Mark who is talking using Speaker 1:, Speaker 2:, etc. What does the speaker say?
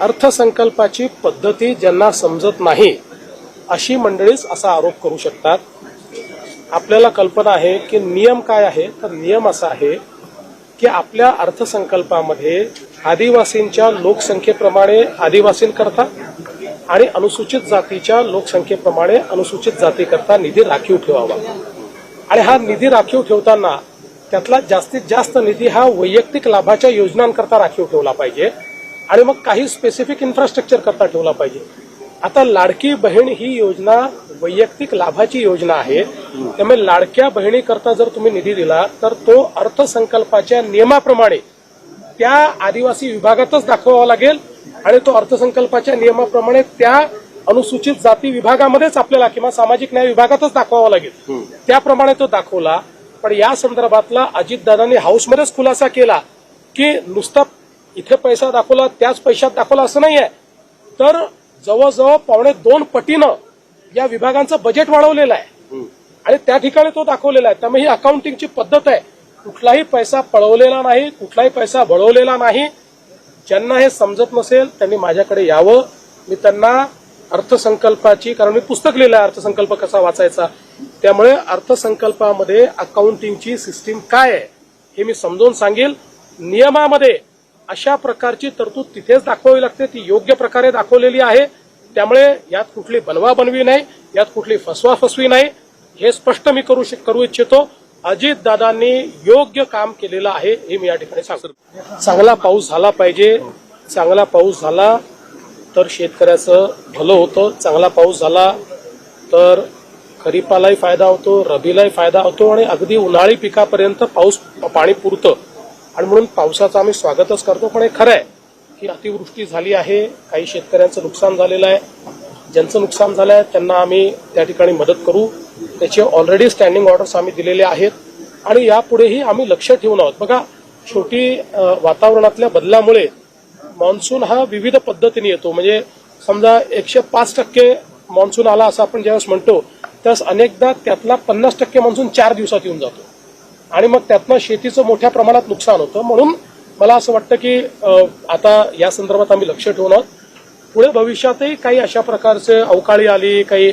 Speaker 1: अर्थसंकल्पाची पद्धती ज्यांना समजत नाही अशी मंडळीच असा आरोप करू शकतात. आपल्याला कल्पना आहे की नियम काय आहे? तर नियम असा आहे की आपल्या अर्थसंकल्पामध्ये आदिवासींच्या लोकसंख्येप्रमाणे आदिवासींकरता आणि अनुसूचित जातीच्या लोकसंख्येप्रमाणे अनुसूचित जातीकरता निधी राखीव ठेवावा. आणि हा निधी राखीव ठेवताना त्यातला जास्तीत जास्त निधी हा वैयक्तिक लाभाच्या योजनांकरता राखीव ठेवला पाहिजे. आणि मग काही स्पेसिफिक इन्फ्रास्ट्रक्चर करता ठेवला पाहिजे. आता लाडकी बहीण ही योजना वैयक्तिक लाभाची योजना आहे. त्यामुळे लाडक्या बहिणीकरता जर तुम्ही निधी दिला तर तो अर्थसंकल्पाच्या नियमाप्रमाणे त्या आदिवासी विभागातच दाखवावा लागेल आणि तो अर्थसंकल्पाच्या नियमाप्रमाणे त्या अनुसूचित जाती विभागामध्येच आपल्याला किंवा सामाजिक न्याय विभागातच दाखवावा लागेल. त्याप्रमाणे तो दाखवला. पण या संदर्भातला अजितदादांनी हाऊसमध्येच खुलासा केला की नुसता इथे पैसा दाखवला त्याच पैशात दाखवला असं नाहीये. तर जवळजवळ पावणे दोन पटीनं या विभागांचं बजेट वाढवलेलं आहे. आणि त्या ठिकाणी तो दाखवलेला आहे. त्यामुळे ही अकाउंटिंगची पद्धत आहे. कुठलाही पैसा पळवलेला नाही कुठलाही पैसा वळवलेला नाही. ज्यांना हे समजत नसेल त्यांनी माझ्याकडे यावं. मी त्यांना अर्थसंकल्पाची कारण मी पुस्तक लिहिलं आहे अर्थसंकल्प कसा वाचायचा. त्यामुळे अर्थसंकल्पामध्ये अकाउंटिंगची सिस्टीम काय आहे हे मी समजावून सांगेल. नियमामध्ये अशा प्रकारची तरतूद तिथेच दाखवावी लागते. ती योग्य प्रकारे दाखवलेली आहे. त्यामुळे यात कुठली बनवा बनवी नाही यात कुठली फसवा फसवी नाही. हे स्पष्ट मी करू करू इच्छितो. अजितदादांनी योग्य काम केलेलं आहे हे मी या ठिकाणी सांगतो. चांगला पाऊस झाला पाहिजे. चांगला पाऊस झाला तर शेतकऱ्याचं भलं होतं. चांगला पाऊस झाला तर खरीपालाही फायदा होतो रबीलाही फायदा होतो आणि अगदी उन्हाळी पिकापर्यंत पाऊस पाणी पुरतं. आणि म्हणून पावसाचं आम्ही स्वागतच करतो. पण हे खरं आहे की अतिवृष्टी झाली आहे काही शेतकऱ्यांचं नुकसान झालेलं आहे. ज्यांचं नुकसान झालं आहे त्यांना आम्ही त्या ठिकाणी मदत करू. त्याचे ऑलरेडी स्टँडिंग ऑर्डर्स आम्ही दिलेले आहेत. आणि यापुढेही आम्ही लक्ष ठेवून आहोत. बघा शेवटी वातावरणातल्या बदलामुळे मान्सून हा विविध पद्धतीने येतो. म्हणजे समजा एकशे पाच टक्के मान्सून आला असं आपण ज्यावेळेस म्हणतो त्यावेळेस अनेकदा त्यातला पन्नास टक्के मान्सून चार दिवसात येऊन जातो. आणि मग त्यातनं शेतीचं मोठ्या प्रमाणात नुकसान होतं. म्हणून मला असं वाटतं की आता या संदर्भात आम्ही लक्ष ठेवून आहोत. पुढे भविष्यातही काही अशा प्रकारचे अवकाळी आली काही